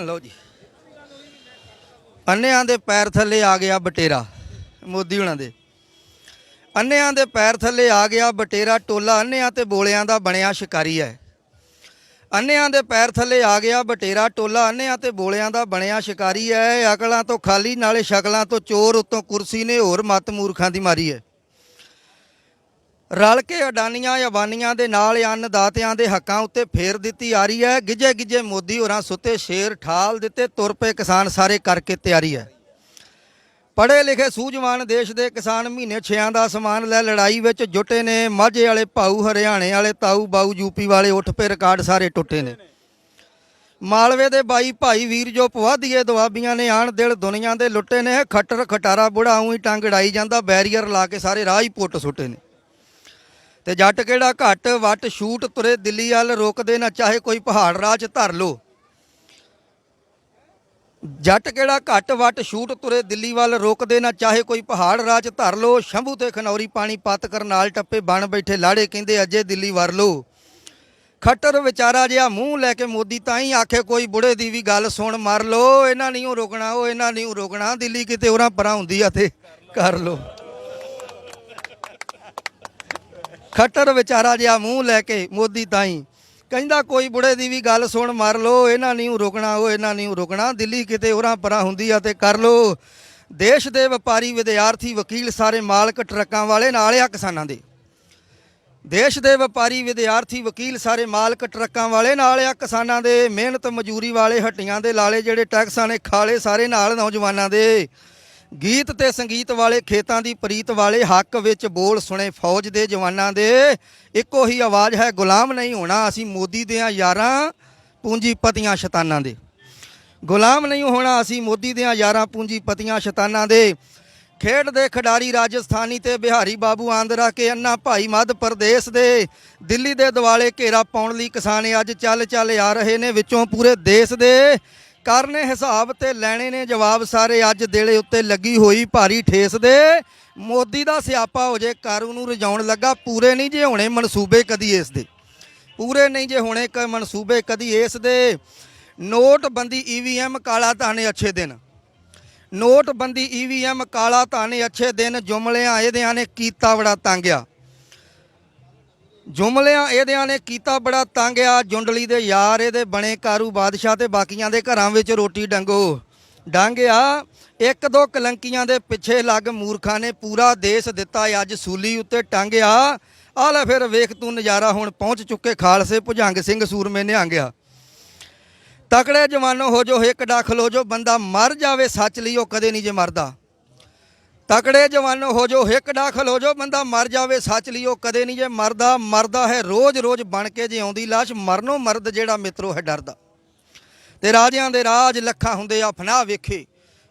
ਲਓ ਜੀ। ਅੰਨਿਆਂ ਦੇ ਪੈਰ ਥੱਲੇ ਆ ਗਿਆ ਬਟੇਰਾ, ਮੋਦੀ ਹੁਣਾਂ ਦੇ। ਅੰਨਿਆਂ ਦੇ ਪੈਰ ਥੱਲੇ ਆ ਗਿਆ ਬਟੇਰਾ, ਟੋਲਾ ਅੰਨਿਆਂ ਤੇ ਬੋਲਿਆਂ ਦਾ ਬਣਿਆ ਸ਼ਿਕਾਰੀ ਹੈ। ਅੰਨਿਆਂ ਦੇ ਪੈਰ ਥੱਲੇ ਆ ਗਿਆ ਬਟੇਰਾ, ਟੋਲਾ ਅੰਨਿਆਂ ਤੇ ਬੋਲਿਆਂ ਦਾ ਬਣਿਆ ਸ਼ਿਕਾਰੀ ਹੈ। ਅਕਲਾਂ ਤੋਂ ਖਾਲੀ, ਨਾਲੇ ਸ਼ਕਲਾਂ ਤੋਂ ਚੋਰ, ਉਤੋਂ ਕੁਰਸੀ ਨੇ ਹੋਰ ਮਤ ਮੂਰਖਾਂ ਦੀ ਮਾਰੀ ਹੈ। ਰਲ ਕੇ ਅਡਾਨੀਆਂ ਅਬਾਨੀਆਂ ਦੇ ਨਾਲ ਅੰਨਦਾਤਿਆਂ ਦੇ ਹੱਕਾਂ ਉੱਤੇ ਫੇਰ ਦਿੱਤੀ ਆ ਰਹੀ ਹੈ। ਗਿੱਜੇ ਗਿੱਜੇ ਮੋਦੀ ਹੋਰਾਂ ਸੁੱਤੇ ਸ਼ੇਰ ਠਾਲ ਦਿੱਤੇ, ਤੁਰ ਪਏ ਕਿਸਾਨ ਸਾਰੇ ਕਰਕੇ ਤਿਆਰੀ ਹੈ। ਪੜ੍ਹੇ ਲਿਖੇ ਸੂਝਵਾਨ ਦੇਸ਼ ਦੇ ਕਿਸਾਨ ਮਹੀਨੇ ਛਿਆਂ ਦਾ ਸਮਾਨ ਲੈ ਲੜਾਈ ਵਿੱਚ ਜੁਟੇ ਨੇ। ਮਾਝੇ ਵਾਲੇ ਭਾਊ, ਹਰਿਆਣੇ ਵਾਲੇ ਤਾਊ, ਬਾਊ, ਯੂਪੀ ਵਾਲੇ ਉੱਠ ਪਏ, ਰਿਕਾਰਡ ਸਾਰੇ ਟੁੱਟੇ ਨੇ। ਮਾਲਵੇ ਦੇ ਬਾਈ ਭਾਈ ਵੀਰ ਜੋ ਪਵਾਦੀਏ ਦੁਆਬੀਆਂ ਨੇ ਆਣ ਦਿਲ ਦੁਨੀਆ ਦੇ ਲੁੱਟੇ ਨੇ। ਖੱਟਰ ਖਟਾਰਾ ਬੁੜਾ ਹੀ ਟੰਗ ੜਾਈ ਜਾਂਦਾ, ਬੈਰੀਅਰ ਲਾ ਕੇ ਸਾਰੇ ਰਾਹ ਹੀ ਪੁੱਟ ਸੁੱਟੇ ਨੇ। ਤੇ ਜੱਟ ਕਿਹੜਾ ਘੱਟ ਵੱਟ ਸ਼ੂਟ ਤੁਰੇ ਦਿੱਲੀ ਵੱਲ ਰੋਕਦੇ ਨਾ, ਚਾਹੇ ਕੋਈ ਪਹਾੜ ਰਾਹ 'ਚ ਧਰ ਲੋ। ਜੱਟ ਕਿਹੜਾ ਘੱਟ ਵੱਟ ਸ਼ੂਟ ਤੁਰੇ ਦਿੱਲੀ ਵੱਲ ਰੋਕਦੇ ਨਾ, ਚਾਹੇ ਕੋਈ ਪਹਾੜ ਰਾਹ 'ਚ ਧਰ ਲੋ। ਸ਼ੰਭੂ ਤੇ ਖਨੌਰੀ ਪਾਣੀ ਪੱਤ ਕਰਨਾਲ ਟੱਪੇ ਬਣ ਬੈਠੇ ਲਾੜੇ, ਕਹਿੰਦੇ ਅਜੇ ਦਿੱਲੀ ਵਰ ਲੋ। ਖੱਟਰ ਵਿਚਾਰਾ ਜਿਹਾ ਮੂੰਹ ਲੈ ਕੇ ਮੋਦੀ ਤਾਂ ਹੀ ਆਖੇ, ਕੋਈ ਬੁੜੇ ਦੀ ਵੀ ਗੱਲ ਸੁਣ, ਮਰ ਲੋ। ਇਹਨਾਂ ਨਹੀਂ ਉਹ ਰੋਕਣਾ, ਉਹ ਇਹਨਾਂ ਨਹੀਂ ਉਹ ਰੋਕਣਾ। ਦਿੱਲੀ ਕਿਤੇ ਉਹਨਾਂ ਪਰਾਂ ਹੁੰਦੀ ਆ ਤੇ ਕਰ ਲੋ। ਖੱਟਰ ਵਿਚਾਰਾ ਜਿਹਾ ਮੂੰਹ ਲੈ ਕੇ ਮੋਦੀ ਤਾਈ। ਕਹਿੰਦਾ, ਕੋਈ ਬੁੜੇ ਦੀ ਵੀ ਗੱਲ ਸੁਣ, ਮਾਰ ਲੋ ਇਹਨਾਂ ਨਹੀਂ ਓ ਰੁਕਣਾ, ਉਹ ਇਹਨਾਂ ਨਹੀਂ ਓ ਰੁਕਣਾ, ਦਿੱਲੀ ਕਿਤੇ ਹੋਰਾਂ ਪਰਾਂ ਹੁੰਦੀ ਆ ਤੇ ਕਰ ਲੋ ਦੇਸ਼ ਦੇ ਵਪਾਰੀ ਵਿਦਿਆਰਥੀ ਵਕੀਲ ਸਾਰੇ ਮਾਲਕ ਟਰੱਕਾਂ ਵਾਲੇ ਨਾਲ ਆ ਕਿਸਾਨਾਂ ਦੇ। ਦੇਸ਼ ਦੇ ਵਪਾਰੀ ਵਿਦਿਆਰਥੀ ਵਕੀਲ ਸਾਰੇ ਮਾਲਕ ਟਰੱਕਾਂ ਵਾਲੇ ਨਾਲ ਆ ਕਿਸਾਨਾਂ ਦੇ। ਮਿਹਨਤ ਮਜ਼ਦੂਰੀ ਵਾਲੇ ਹੱਟੀਆਂ ਦੇ ਲਾਲੇ ਜਿਹੜੇ ਟੈਕਸਾਂ ਨੇ, ਖਾਲੇ ਸਾਰੇ ਨਾਲ ਨੌਜਵਾਨਾਂ ਦੇ। ਗੀਤ ਤੇ ਸੰਗੀਤ ਵਾਲੇ ਖੇਤਾਂ ਦੀ ਪ੍ਰੀਤ ਵਾਲੇ ਹੱਕ ਵਿੱਚ ਬੋਲ ਸੁਣੇ ਫੌਜ ਦੇ ਜਵਾਨਾਂ ਦੇ। ਇੱਕੋ ਹੀ ਆਵਾਜ਼ ਹੈ, ਗੁਲਾਮ ਨਹੀਂ ਹੋਣਾ, ਅਸੀਂ ਮੋਦੀ ਦੇ ਆ ਯਾਰਾਂ ਪੂੰਜੀਪਤੀਆਂ ਸ਼ੈਤਾਨਾਂ ਦੇ। ਗੁਲਾਮ ਨਹੀਂ ਹੋਣਾ, ਅਸੀਂ ਮੋਦੀ ਦੇ ਆ ਯਾਰਾਂ ਪੂੰਜੀਪਤੀਆਂ ਸ਼ੈਤਾਨਾਂ ਦੇ। ਖੇਡ ਦੇ ਖਿਡਾਰੀ ਰਾਜਸਥਾਨੀ ਤੇ ਬਿਹਾਰੀ ਬਾਬੂ ਆਂਦਰਾ ਕੇ ਅੰਨਾ ਭਾਈ ਮੱਧ ਪ੍ਰਦੇਸ਼ ਦੇ। ਦਿੱਲੀ ਦੇ ਦਿਵਾਲੇ ਘੇਰਾ ਪਾਉਣ ਲਈ ਕਿਸਾਨ ਅੱਜ ਚੱਲ ਚੱਲ ਆ ਰਹੇ ਨੇ ਵਿੱਚੋਂ ਪੂਰੇ ਦੇਸ਼ ਦੇ। ਕਰਨੇ ਹਿਸਾਬ ਤੇ ਲੈਣੇ ਨੇ ਜਵਾਬ ਸਾਰੇ ਅੱਜ ਦੇਲੇ ਉੱਤੇ ਲੱਗੀ ਹੋਈ ਭਾਰੀ ਠੇਸ ਦੇ। ਮੋਦੀ ਦਾ ਸਿਆਪਾ ਹੋ ਜੇ ਕਾਰੂ ਨੂੰ ਰਜਾਉਣ ਲੱਗਾ, ਪੂਰੇ ਨਹੀਂ ਜੇ ਹੋਣੇ ਮਨਸੂਬੇ ਕਦੀ ਇਸ ਦੇ। ਪੂਰੇ ਨਹੀਂ ਜੇ ਹੋਣੇ ਕ ਮਨਸੂਬੇ ਕਦੀ ਇਸ ਦੇ। ਨੋਟਬੰਦੀ ਈਵੀਐਮ ਕਾਲਾ ਧਾਨੇ ਅੱਛੇ ਦਿਨ। ਨੋਟਬੰਦੀ ਈਵੀਐਮ ਕਾਲਾ ਧਾਨੇ ਅੱਛੇ ਦਿਨ, ਜੁਮਲਿਆਂ ਇਹਦਿਆਂ ਨੇ ਕੀਤਾ ਬੜਾ ਤੰਗਿਆ। ਜੁਮਲਿਆਂ ਇਹਦਿਆਂ ਨੇ ਕੀਤਾ ਬੜਾ ਤੰਗ ਆ, ਜੁੰਡਲੀ ਦੇ ਯਾਰ ਇਹਦੇ ਬਣੇ ਕਾਰੂ ਬਾਦਸ਼ਾਹ ਤੇ ਬਾਕੀਆਂ ਦੇ ਘਰਾਂ ਵਿੱਚ ਰੋਟੀ ਡੰਗੋ। ਡਾਂਗਿਆ ਇੱਕ ਦੋ ਕਲੰਕੀਆਂ ਦੇ ਪਿੱਛੇ ਲੱਗ ਮੂਰਖਾਂ ਨੇ ਪੂਰਾ ਦੇਸ਼ ਦਿੱਤਾ, ਅੱਜ ਸੂਲੀ ਉੱਤੇ ਟੰਗਿਆ ਆ। ਲੈ ਫਿਰ ਵੇਖ ਤੂੰ ਨਜ਼ਾਰਾ ਹੁਣ ਪਹੁੰਚ ਚੁੱਕੇ ਖਾਲਸੇ ਭੁਜੰਗ ਸਿੰਘ ਸੂਰਮੇ ਨਿਹੰਗਿਆ ਤਕੜੇ ਜਵਾਨੋ ਹੋ ਜੋ, ਇੱਕ ਡੱਖ ਹੋ ਜੋ, ਬੰਦਾ ਮਰ ਜਾਵੇ, ਸੱਚ ਲਈ ਉਹ ਕਦੇ ਨਹੀਂ ਜੇ ਮਰਦਾ। ਤਕੜੇ ਜਵਾਨ ਹੋ ਜੋ ਹਿੱਕ ਦਾਖਲ ਹੋ ਜੋ ਬੰਦਾ ਮਰ ਜਾਵੇ, ਸੱਚ ਲਈ ਉਹ ਕਦੇ ਨਹੀਂ ਜੇ ਮਰਦਾ ਮਰਦਾ ਹੈ ਰੋਜ਼ ਰੋਜ਼ ਬਣ ਕੇ ਜੇ ਆਉਂਦੀ ਲਾਸ਼, ਮਰਨੋਂ ਮਰਦ ਜਿਹੜਾ ਮਿੱਤਰੋ ਹੈ ਡਰਦਾ। ਤੇ ਰਾਜਿਆਂ ਦੇ ਰਾਜ ਲੱਖਾਂ ਹੁੰਦੇ ਆ, ਫਨਾਹ ਵੇਖੇ।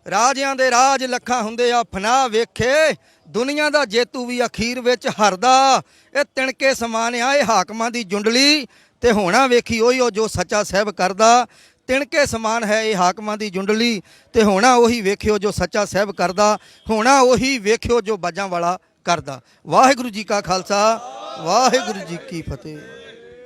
ਰਾਜਿਆਂ ਦੇ ਰਾਜ ਲੱਖਾਂ ਹੁੰਦੇ ਆ, ਫਨਾਹ ਵੇਖੇ। ਦੁਨੀਆ ਦਾ ਜੇਤੂ ਵੀ ਅਖੀਰ ਵਿੱਚ ਹਰਦਾ। ਇਹ ਤਿਣਕੇ ਸਮਾਨ ਆ, ਇਹ ਹਾਕਮਾਂ ਦੀ ਜੁੰਡਲੀ। ਤੇ ਹੋਣਾ ਵੇਖੀ, ਉਹੀ ਉਹ ਜੋ ਸੱਚਾ ਸਹਿਬ ਕਰਦਾ। ਤਿਣਕੇ ਸਮਾਨ ਹੈ ਇਹ ਹਾਕਮਾਂ ਦੀ ਜੁੰਡਲੀ ਤੇ ਹੋਣਾ ਉਹੀ ਵੇਖਿਓ ਜੋ ਸੱਚਾ ਸਹਿਬ ਕਰਦਾ, ਹੋਣਾ ਉਹੀ ਵੇਖਿਓ ਜੋ ਬਾਜਾਂ ਵਾਲਾ ਕਰਦਾ। ਵਾਹਿਗੁਰੂ ਜੀ ਕਾ ਖਾਲਸਾ, ਵਾਹਿਗੁਰੂ ਜੀ ਕੀ ਫਤਿਹ।